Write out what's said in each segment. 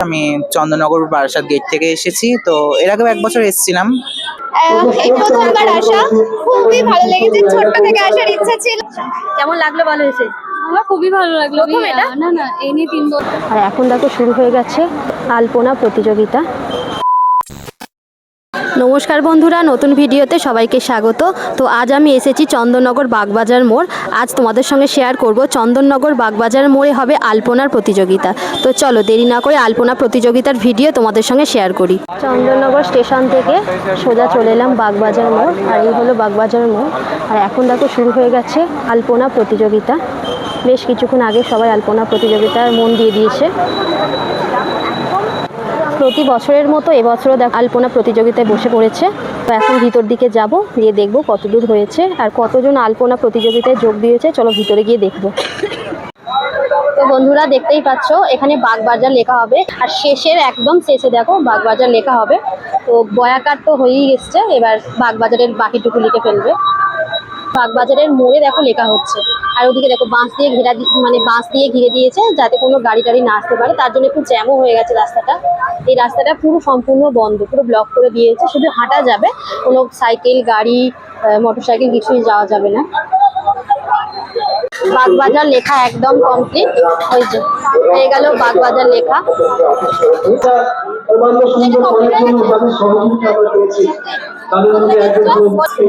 আমি চন্দননগর বারাসাত গেট থেকে এসেছি তো এর আগেও এক বছর এসেছিলাম। আহ, এই প্রথমবার আসা। খুবই ভালো লেগেছে ছোট্ট থেকে আসার ইচ্ছা ছিল। কেমন লাগল ভালো এসে? আমার খুবই ভালো লাগল। প্রথম এটা? না না এই নিয়ে তিন বছর। আর এখন দেখো শুরু হয়ে গেছে আলপনা প্রতিযোগিতা। নমস্কার বন্ধুরা, নতুন ভিডিওতে সবাইকে স্বাগত। তো আজ আমি এসেছি চন্দননগর বাগবাজার মোড়। আজ তোমাদের সঙ্গে শেয়ার করব চন্দননগর বাগবাজার মোড়ে হবে আলপনার প্রতিযোগিতা। তো চলো দেরি না করে আলপনা প্রতিযোগিতার ভিডিও তোমাদের সঙ্গে শেয়ার করি। চন্দননগর স্টেশন থেকে সোজা চলে এলাম বাগবাজার মোড়, আর এই হলো বাগবাজার মোড়। আর এখন দেখো শুরু হয়ে গেছে আলপনা প্রতিযোগিতা। বেশ কিছুক্ষণ আগে সবাই আলপনা প্রতিযোগিতার মন দিয়ে দিয়েছে। প্রতি বছরের মতো এবছরও দেখ আলপনা প্রতিযোগিতায় বসে পড়েছে। তো এখন ভিতর দিকে যাব, গিয়ে দেখব কত দূর হয়েছে আর কতজন আলপনা প্রতিযোগিতায় যোগ দিয়েছে, চলো ভিতরে গিয়ে দেখব। তো বন্ধুরা দেখতেই পাচ্ছ, এখানে বাগবাজার লেখা হবে। আর শেষের একদম শেষে দেখো বাগবাজার লেখা হবে। তো বয়াকার তো হয়েই এসছে, এবার বাগবাজারের বাকিটুকু লিখে ফেলবে। বাগবাজারের মোড়ে দেখো লেখা হচ্ছে। আর ওদিকে দেখো বাঁশ দিয়ে ঘেরা মানে বাঁশ দিয়ে ঘিরে দিয়েছে যাতে কোনো গাড়ি টাড়ি না আসতে পারে। তার জন্য একটু জ্যামও হয়ে গেছে রাস্তাটা। এই রাস্তাটা পুরো সম্পূর্ণ বন্ধ, পুরো ব্লক করে দিয়েছে। শুধু হাঁটা যাবে, কোনো সাইকেল গাড়ি মোটর সাইকেল কিছুই যাওয়া যাবে না। বাগবাজার লেখা একদম কমপ্লিট ওই যে, হয়ে গেল বাগবাজার লেখা।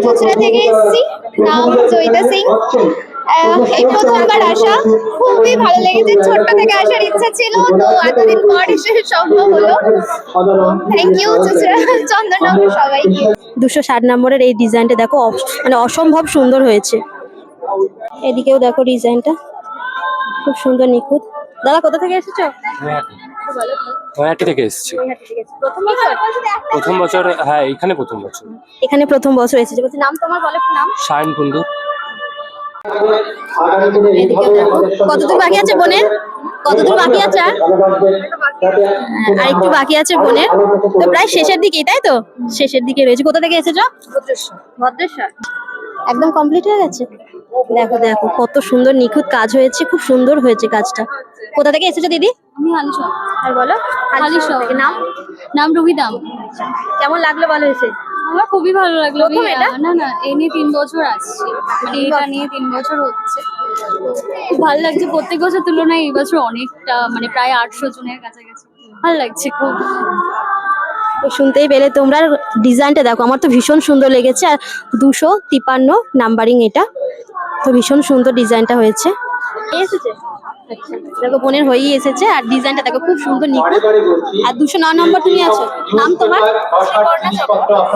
চুচড়া থেকে এসেছি নাম জয়িতা সিং। আহ, এই প্রথমবার আসা খুবই ভালো লেগেছে ছোট্ট থেকে আসার ইচ্ছা ছিল তো এতদিন পর এসে সম্ভব হলো। থ্যাংক ইউ চন্দননগর সবাইকে। দুশো ষাট নম্বরের এই ডিজাইনটা দেখো মানে অসম্ভব সুন্দর হয়েছে। এদিকেও দেখো ডিজাইনটা খুব সুন্দর নিখুঁত। দাদা কোথা থেকে এসেছ? নয়াটি থেকে এসেছি। প্রথম বছর? হ্যাঁ এখানে প্রথম বছর। এখানে প্রথম বছর এসেছে। বলছি নাম তোমার বলো নাম। সায়ন কুণ্ডু। কতদূর বাকি আছে বোনের? কতদূর বাকি আছে আর? হ্যাঁ, আর একটু বাকি আছে বোনের। তো প্রায় শেষের দিকেই তাই তো? শেষের দিকে রয়েছে। কোথা থেকে এসেছ? ভদ্রেশ্বর। একদম কমপ্লিট হয়ে গেছে? দেখো দেখো কত সুন্দর নিখুঁত কাজ হয়েছে খুব সুন্দর হয়েছে কাজটা। কোথা থেকে এসেছ দিদি? আমি আর বলো হালিশহর। নাম? নাম রুবিদাম। কেমন লাগল বলো এসে? আমার খুবই ভালো লাগল। প্রথম এটা? না না এই নিয়ে তিন বছর আসছি। মানে এটা নিয়ে তিন বছর হচ্ছে। খুব ভালো লাগছে। প্রত্যেক বছর তুলনায় এই বছর অনেকটা মানে প্রায় আটশো জনের কাছাকাছি। ভালো লাগছে খুব। শুনতেই পেলে তোমরা। ডিজাইনটা দেখো আমার তো ভীষণ সুন্দর লেগেছে। আর দুশো তিপান্ন নাম্বারিং এটা। তো ভীষণ সুন্দর ডিজাইনটা হয়েছে। দেখো, বোনের হয়েই এসেছে আর ডিজাইনটা দেখো, খুব সুন্দর নিখুঁত। আর দুশো নয় নম্বর তুমি আছো? নাম তোমার?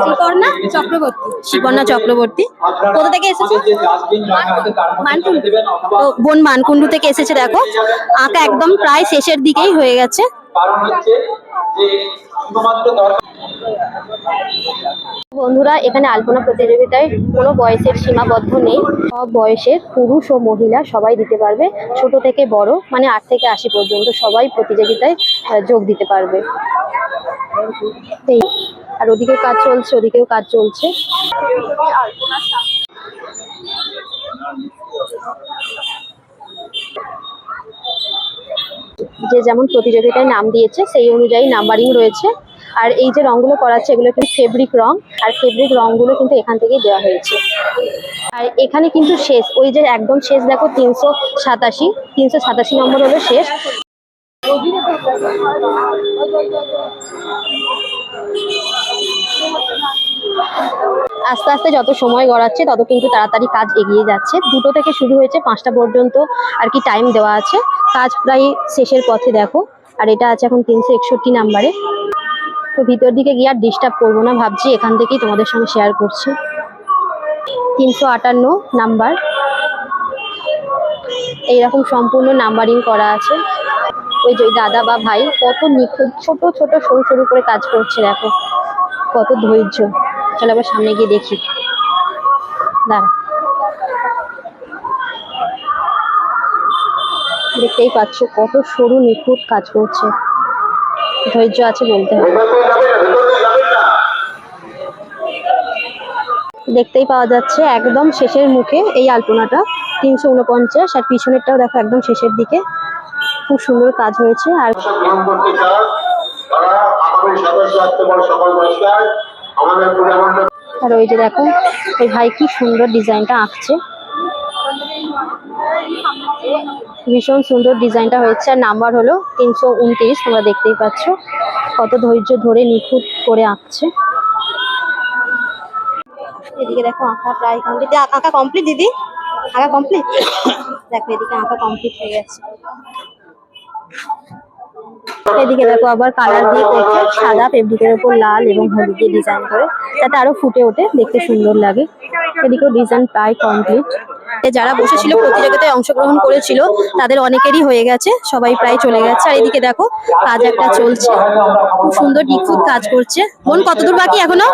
শ্রীপর্ণা চক্রবর্তী। শ্রীপর্ণা চক্রবর্তী। কোথা থেকে এসেছ? বোন মানকুণ্ডু থেকে এসেছে, দেখো। আঁকা একদম প্রায় শেষের দিকেই হয়ে গেছে। বন্ধুরা, এখানে আলপনা প্রতিযোগিতায় কোনো বয়সের সীমাবদ্ধ নেই। সব বয়সের পুরুষ ও মহিলা সবাই দিতে পারবে। ছোট থেকে বড় মানে আট থেকে আশি পর্যন্ত সবাই প্রতিযোগিতায় যোগ দিতে পারবে। আর ওদিকেও কাজ চলছে, ওদিকেও কাজ চলছে। যে যেমন প্রতিযোগিতায় নাম দিয়েছে, সেই অনুযায়ী নাম্বারিং রয়েছে। আর এই যে রংগুলো করাচ্ছে, এগুলো কিন্তু ফেব্রিক রং, আর ফেব্রিক রংগুলো কিন্তু এখান থেকেই দেওয়া হয়েছে। আর এখানে কিন্তু শেষ, ওই যে একদম শেষ দেখো, তিনশো সাতাশি তিনশো সাতাশি নম্বর হলো শেষ। আস্তে আস্তে যত সময় গড়াচ্ছে, তত কিন্তু তাড়াতাড়ি কাজ এগিয়ে যাচ্ছে। দুটো থেকে শুরু হয়েছে, পাঁচটা পর্যন্ত আর কি টাইম দেওয়া আছে। কাজ প্রায় শেষের পথে দেখো, আর এটা আছে এখন তিনশো একষট্টি নাম্বারে। তো ভিতর দিকে গিয়ে আর ডিস্টার্ব করব না। ভাবছি এখান থেকেই তোমাদের সঙ্গে শেয়ার করছি। তিনশো আটান্ন নাম্বার এইরকম সম্পূর্ণ নাম্বারিং করা আছে। ওই যে দাদা বা ভাই কত নিখুঁত, ছোট ছোট, সরু সরু করে কাজ করছে, দেখো। কত ধৈর্য। চলো আবার সামনে গিয়ে দেখি। দাঁড়া। দেখতেই পাচ্ছ কত সরু নিখুঁত কাজ করছে। ধৈর্য আছে বলতে হবে। দেখতেই পাওয়া যাচ্ছে একদম শেষের মুখে এই আলপনাটা, তিনশো উনপঞ্চাশ, আর পিছনেরটাও দেখো একদম শেষের দিকে। খুব সুন্দর কাজ হয়েছে, আর আর ওই যে দেখো ওই ভাই কি সুন্দর ডিজাইনটা আঁকছে। ভীষণ সুন্দর ডিজাইনটা হয়েছে আর নাম্বার হলো তিনশো উনত্রিশ, তোমরা দেখতেই পাচ্ছ। কত ধৈর্য ধরে নিখুঁত করে আঁকছে। এদিকে দেখো আঁকা প্রায় কমপ্লিট আঁকা কমপ্লিট দিদি? আঁকা কমপ্লিট দেখো, এদিকে আঁকা কমপ্লিট হয়ে গেছে। এদিকে দেখো আবার কালার দিয়ে করছে সাদা ফেব্রিকের উপর লাল এবং হলুদ দিয়ে ডিজাইন করে। যাতে আরও ফুটে ওঠে, দেখতে সুন্দর লাগে। এদিকেও ডিজাইন প্রায় কমপ্লিট যারা বসেছিল, প্রতিযোগিতায় অংশগ্রহণ করেছিল, তাদের অনেকেরই হয়ে গেছে, সবাই প্রায় চলে গেছে। আর এদিকে দেখো, কাজ একটা চলছে। খুব সুন্দর নিখুঁত কাজ করছে। বোন, কতদূর বাকি এখনও?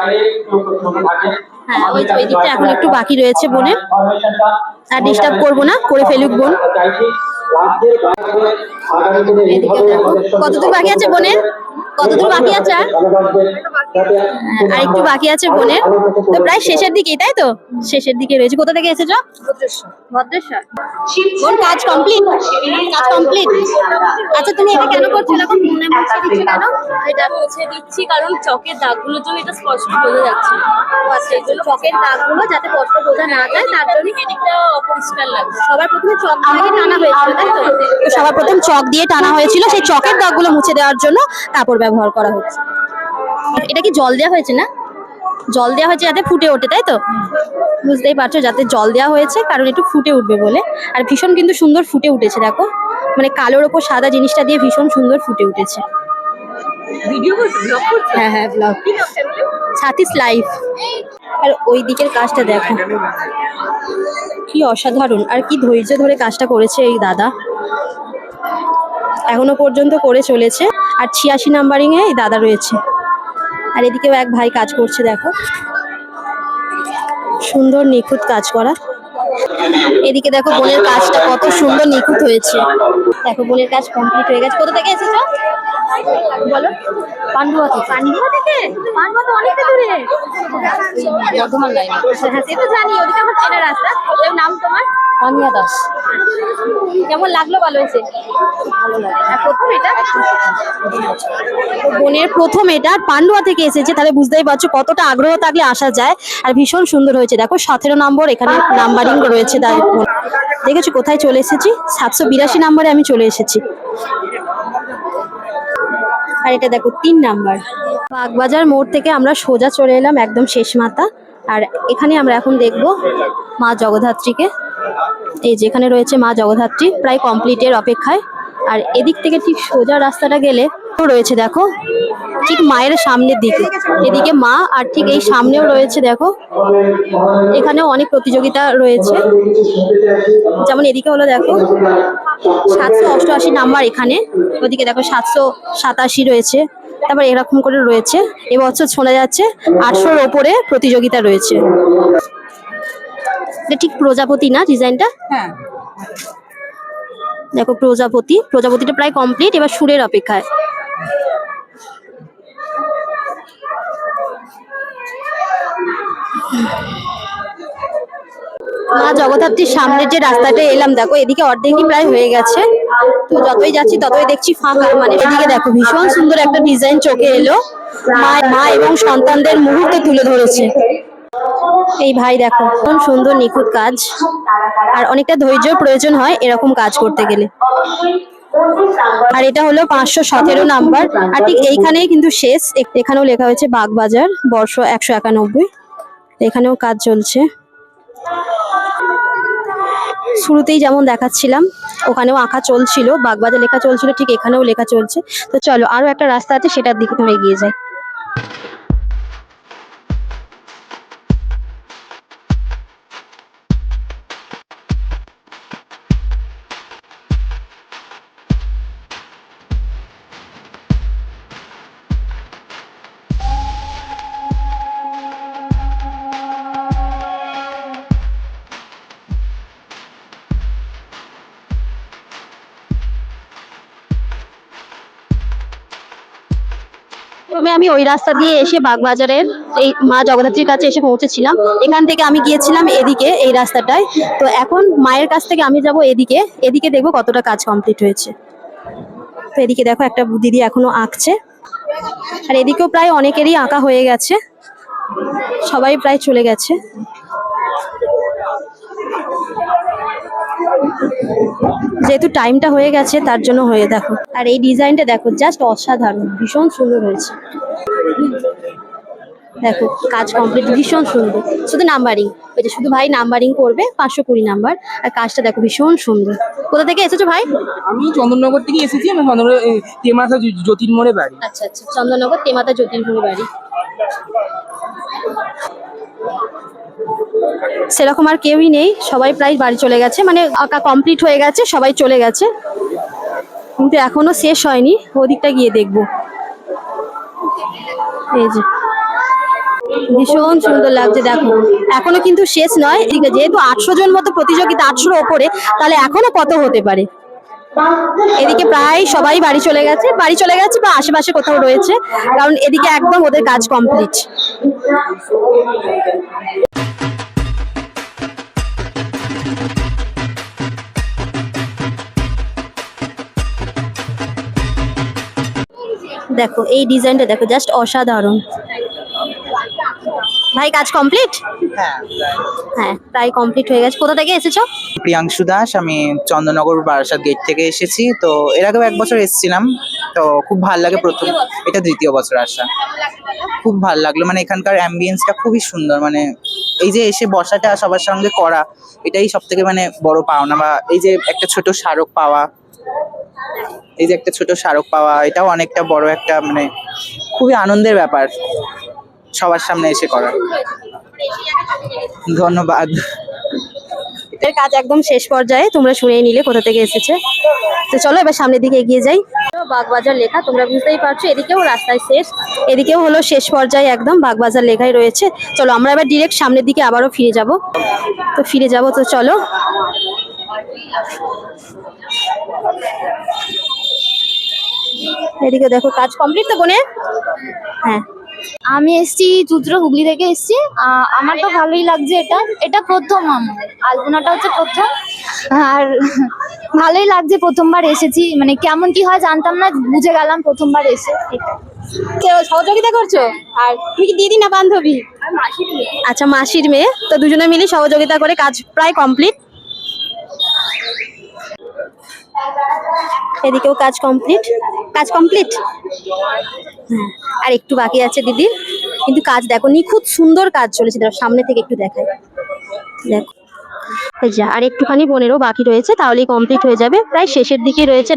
হ্যাঁ ওই দিকটা এখন একটু বাকি রয়েছে বোনের। আর ডিস্টার্ব করব না, করে ফেলুক বোন। কতদূর বাকি আছে বোনের? কতদূর বাকি আছে? আর হ্যাঁ, একটু বাকি আছে বোনের তো প্রায় শেষের দিকেই তাই তো? শেষের দিকে রয়েছে। কোথা থেকে এসেছ? ভদ্রেশ্বর। বোন কাজ কমপ্লিট কাজ কমপ্লিট আচ্ছা তুমি এটা কেন করছ? এরকম মনে মুছে দিচ্ছ কেন? এটা মুছে দিচ্ছি কারণ চকের দাগগুলোর জন্য এটা স্পষ্ট বোঝা যাচ্ছে। না। আচ্ছা চকের দাগগুলো যাতে কষ্ট বোঝা না যায় তার জন্য এদিকটা অপরিষ্কার লাগছে। সবার প্রথমে চক দিয়ে টানা হয়েছিল তাই তো? তো সবার প্রথম চক দিয়ে টানা হয়েছিল সেই চকের দাগগুলো মুছে দেওয়ার জন্য কাপড় ব্যবহার করা হচ্ছে। এটা কি জল দেওয়া হয়েছে না? জল দেওয়া হয়েছে যাতে ফুটে ওঠে তাই তো? বুঝতেই পারছ যাতে জল দেওয়া হয়েছে কারণ একটু ফুটে উঠবে বলে। আর ভীষণ কিন্তু সুন্দর ফুটে উঠেছে দেখো। মানে কালোর ওপর সাদা জিনিসটা দিয়ে ভীষণ সুন্দর ফুটে উঠেছে। হ্যাঁ হ্যাঁ ব্লগ সাথিস লাইফ। আর ওই দিকের কাজটা দেখো। কি অসাধারণ আর কি ধৈর্য ধরে কাজটা করেছে এই দাদা। এখনও পর্যন্ত করে চলেছে। আর ছিয়াশি নাম্বারিং এই দাদা রয়েছে। আর এদিকেও এক ভাই কাজ করছে, দেখো। সুন্দর নিখুঁত কাজ করা। এদিকে দেখো বোনের কাজটা কত সুন্দর নিখুঁত হয়েছে। দেখো বোনের কাজ কমপ্লিট হয়ে গেছে। কোথা থেকে এসেছ? বলো। পান্ডুয়া থেকে। পান্ডুয়া থেকে? পান্ডুয়া তো অনেকটা দূরে। বর্ধমান লাইন। হ্যাঁ সে তো জানি। ওদিকে আমার চেনা রাস্তা। নাম তোমার? তানিয়া দাস। কেমন লাগল ভালো হয়েছে? বোনের প্রথম এটা। পান্ডুয়া থেকে এসেছে তাহলে বুঝতেই পারছ কতটা আগ্রহ থাকলে আসা যায়। আর ভীষণ সুন্দর হয়েছে। দেখো সতেরো নম্বর এখানে নাম্বারিং রয়েছে দেখেছ কোথায় চলে এসেছি? সাতশো বিরাশি নম্বরে আমি চলে এসেছি। আর এটা দেখো তিন নাম্বার। বাগবাজার মোড় থেকে আমরা সোজা চলে এলাম একদম শেষ মাথা আর এখানে আমরা এখন দেখব মা জগদ্ধাত্রীকে। এই যেখানে রয়েছে মা জগদ্ধাত্রী, প্রায় কমপ্লিটের অপেক্ষায়। আর এদিক থেকে ঠিক সোজা রাস্তাটা গেলে রয়েছে, দেখো, ঠিক মায়ের সামনের দিকে। এদিকে মা আর ঠিক এই সামনেও রয়েছে, দেখো, এখানেও অনেক প্রতিযোগিতা রয়েছে। যেমন এদিকে হলো, দেখো, সাতশো অষ্টআশি নাম্বার এখানে। ওদিকে দেখো, সাতশো সাতাশি রয়েছে। তারপর এরকম করে রয়েছে। এবছর শোনা যাচ্ছে আটশোর ওপরে প্রতিযোগিতা রয়েছে। এটা ঠিক প্রজাপতি না ডিজাইনটা? হ্যাঁ। দেখো প্রজাপতি। প্রজাপতিটা প্রায় কমপ্লিট এবার সুরের অপেক্ষায়। মা জগদ্ধাত্রীর সামনের যে রাস্তাটা এলাম দেখো এদিকে অর্ধেকই প্রায় হয়ে গেছে। তো যতই যাচ্ছি ততই দেখছি ফাঁকা। মানে এদিকে দেখো ভীষণ সুন্দর একটা ডিজাইন চোখে এলো। মা মা এবং সন্তানদের মুহূর্তে তুলে ধরেছে। এই ভাই দেখো কোন সুন্দর, নিখুঁত কাজ। আর অনেকটা ধৈর্যের প্রয়োজন হয় এরকম কাজ করতে গেলে। আর এটা হলো পাঁচশো সতেরো নাম্বার। আর ঠিক এইখানেই কিন্তু শেষ। এখানেও লেখা হয়েছে বাগবাজার, বর্ষ একশো একানব্বই। এখানেও কাজ চলছে। শুরুতেই যেমন দেখাচ্ছিলাম, ওখানেও আঁকা চলছিল, বাগবাজার লেখা চলছিল, ঠিক এখানেও লেখা চলছে। তো চলো, আরও একটা রাস্তা আছে, সেটার দিকে তোমরা এগিয়ে যাই। আমি ওই রাস্তা দিয়ে এসে বাগবাজারের এই মা জগদ্ধাত্রীর কাছে এসে পৌঁছেছিলাম। এখান থেকে আমি গিয়েছিলাম এদিকে, এই রাস্তাটায়। তো এখন মায়ের কাছ থেকে আমি যাব এদিকে। এদিকে দেখব কতটা কাজ কমপ্লিট হয়েছে। তো এদিকে দেখো একটা দিদি এখনও আঁকছে। আর এদিকেও প্রায় অনেকেরই আঁকা হয়ে গেছে। সবাই প্রায় চলে গেছে। যেহেতু টাইমটা হয়ে গেছে, তার জন্য হয়ে দেখো। আর এই ডিজাইনটা দেখো জাস্ট অসাধারণ, ভীষণ সুন্দর হয়েছে। দেখো কাজ কমপ্লিট ভীষণ সুন্দর। শুধু নাম্বারিং ওই যে শুধু ভাই নাম্বারিং করবে পাঁচশো কুড়ি নাম্বার আর কাজটা দেখো ভীষণ সুন্দর। কোথা থেকে এসেছ ভাই? আমি চন্দননগর থেকে এসেছি আমি চন্দননগর জ্যো- জ্যোতির্মোড়ে বাড়ি। আচ্ছা আচ্ছা চন্দননগর তেমাতা জ্যোতির্ভূমি বাড়ি। সেরকম আর কেউই নেই সবাই প্রায় বাড়ি চলে গেছে মানে আঁকা কমপ্লিট হয়ে গেছে সবাই চলে গেছে। কিন্তু এখনও শেষ হয়নি ওদিকটা গিয়ে দেখব। যে। ভীষণ সুন্দর লাগছে, দেখো। এখনও কিন্তু শেষ নয়। যেহেতু আটশো জন মতো প্রতিযোগিতা আটশোর ওপরে, তাহলে এখনও কত হতে পারে? এদিকে প্রায় সবাই বাড়ি চলে গেছে। বাড়ি চলে গেছে বা আশেপাশে কোথাও রয়েছে। কারণ এদিকে একদম ওদের কাজ কমপ্লিট দেখো এই ডিজাইনটা দেখো জাস্ট অসাধারণ। ভাই কাজ কমপ্লিট হ্যাঁ হ্যাঁ প্রায় কমপ্লিট হয়ে গেছে। কোথা থেকে এসেছ? প্রিয়াংশু দাস আমি চন্দননগর বারাসাত গেট থেকে এসেছি। তো এর আগেও এক বছর এসেছিলাম। তো খুব ভালো লাগে প্রথম। এটা দ্বিতীয় বছর আসা। খুব ভালো লাগল। মানে এখানকার অ্যাম্বিয়েন্সটা খুবই সুন্দর। মানে এই যে এসে বসাটা সবার সঙ্গে করা এটাই সব থেকে মানে বড় পাওনা বা এই যে একটা ছোট স্মারক পাওয়া। এই যে একটা ছোট স্মারক পাওয়া, এটাও অনেকটা বড় একটা মানে খুবই আনন্দের ব্যাপার সবার সামনে এসে করা ধন্যবাদ। এর কাজ একদম শেষ পর্যায়ে, তোমরা শুনেই নিলে কোথা থেকে এসেছে। তো চলো এবার সামনের দিকে এগিয়ে যাই। বাগবাজার লেখা, তোমরা বুঝতেই পারছ, এদিকেও রাস্তায় শেষ, এদিকেও হলো শেষ পর্যায়ে একদম বাগবাজার লেখাই রয়েছে। চলো আমরা এবার ডিরেক্ট সামনের দিকে আবারও ফিরে যাব। তো ফিরে যাব, তো চলো। এদিকে দেখো কাজ কমপ্লিট তো বোনের? হ্যাঁ। আমি এসছি চুত্র হুগলি থেকে এসছি। আমার তো ভালোই লাগছে এটা। এটা প্রথম আমার আলপনাটা হচ্ছে প্রথম। আর ভালোই লাগছে প্রথমবার এসেছি। মানে কেমন কি হয় জানতাম না বুঝে গেলাম প্রথমবার এসে। সহযোগিতা করছ? আর তুমি কি দিদি না বান্ধবী? আচ্ছা মাসির মেয়ে। তো দুজনে মিলে সহযোগিতা করে কাজ প্রায় কমপ্লিট এদিকেও কাজ কমপ্লিট কাজ কমপ্লিট হ্যাঁ আর একটু বাকি আছে দিদি। কিন্তু কাজ দেখো নিখুঁত সুন্দর কাজ চলেছে। দেখো সামনে থেকে একটু দেখাই। দেখো। আর একটুখানি বোনেরও বাকি রয়েছে, তাহলেই কমপ্লিট হয়ে যাবে। প্রায় শেষের দিকে রয়েছে।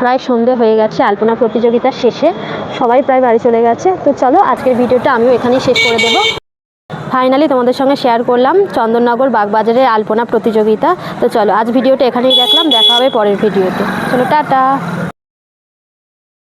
প্রায় সন্ধে হয়ে গেছে, আলপনা প্রতিযোগিতার শেষে। সবাই প্রায় বাড়ি চলে গেছে। তো চলো, আজকের ভিডিওটা আমিও এখানেই শেষ করে দেবো। ফাইনালি তোমাদের সঙ্গে শেয়ার করলাম চন্দননগর বাগবাজারের আলপনা প্রতিযোগিতা। তো চলো, আজ ভিডিওটা এখানেই দেখলাম দেখা হবে পরের ভিডিওতে। চলো, টাটা।